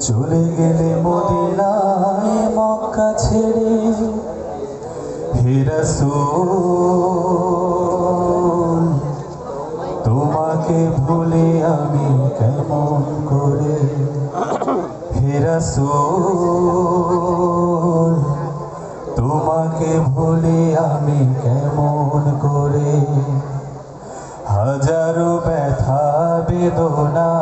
চলে গেলে মদিনায় মক্কা ছেড়ে হে তোমাকে ভুলে আমি কেমন করে? হে তোমাকে ভুলে আমি কেমন করে? হাজারো ব্যথা বেদনার পরে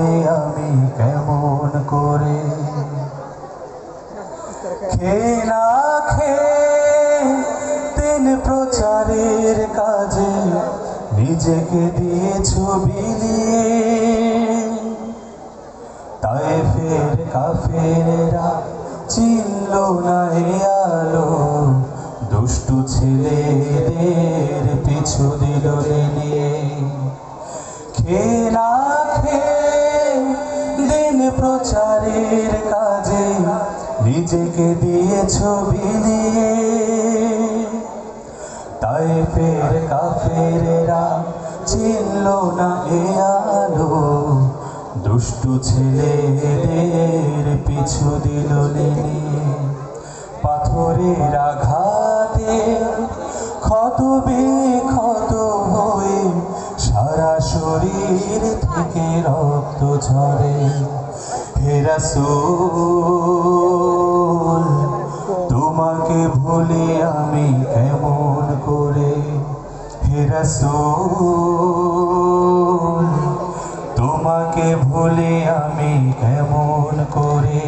খে না খে তিন প্রচারের কাজে নিজেকে দিয়েছ বিলিয়ে তাই ফের কাফেরা চিনল না আলো। দুষ্টু ছেলেদের পিছু দিল নিয়ে। খে না খে দিন প্রচারের কাজে নিজেকে দিয়েছ বিলিয়ে তাই ফের কাফেরেরা চিনল না এ আলো। দুষ্টু ছেলেদের পিছু দিল পাথরের আঘাতে ক্ষত বিক্ষত হয়ে সারা শরীর থেকে রক্ত ঝরে। হে রাসূল তোমাকে ভুলে আমি কেমন করে?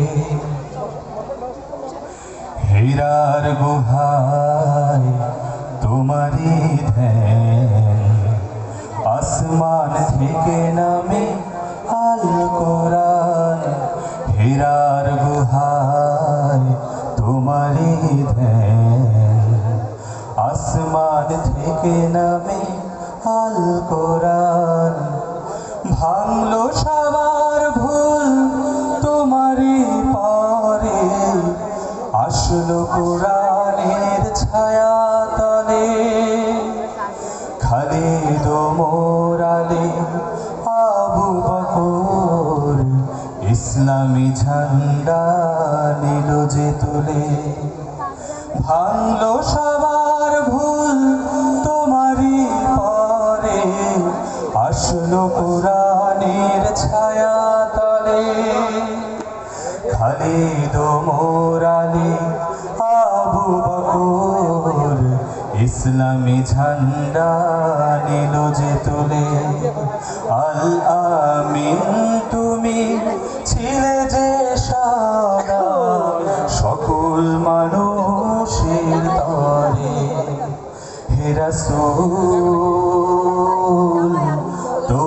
হীরার গুহায় তোমারই ধ্যান আসমান থেকে নামে থেকে নামে আল কোরআন। ভাঙলো সবার ভুল, তোমারই পরে। আসলো কোরআনের ছায়া তলে। খালিদ মোরালে আবু বকর, ইসলামী ঝান্ডা নিল যে তুলে। ভাঙলো সবার ভুল কোরআনের ছায়া তলে খালিদ মোরালি আবু বকর ইসলামী ঝান্ডা নিল যে তুলে। আল আমিন, তুমি ছিলে যে সারা সকল মানুষের তরে হে রাসূল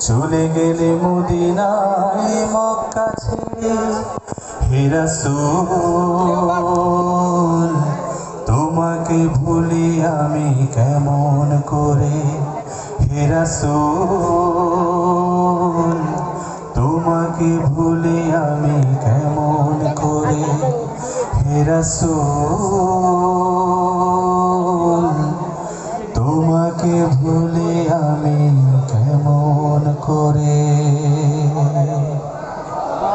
চলে গেলে মদিনায় মক্কা ছেড়ে হে রাসূল, তোমাকে ভুলি আমি কেমন করে? হে রাসূল, তোমাকে ভুলি আমি কেমন করে? হে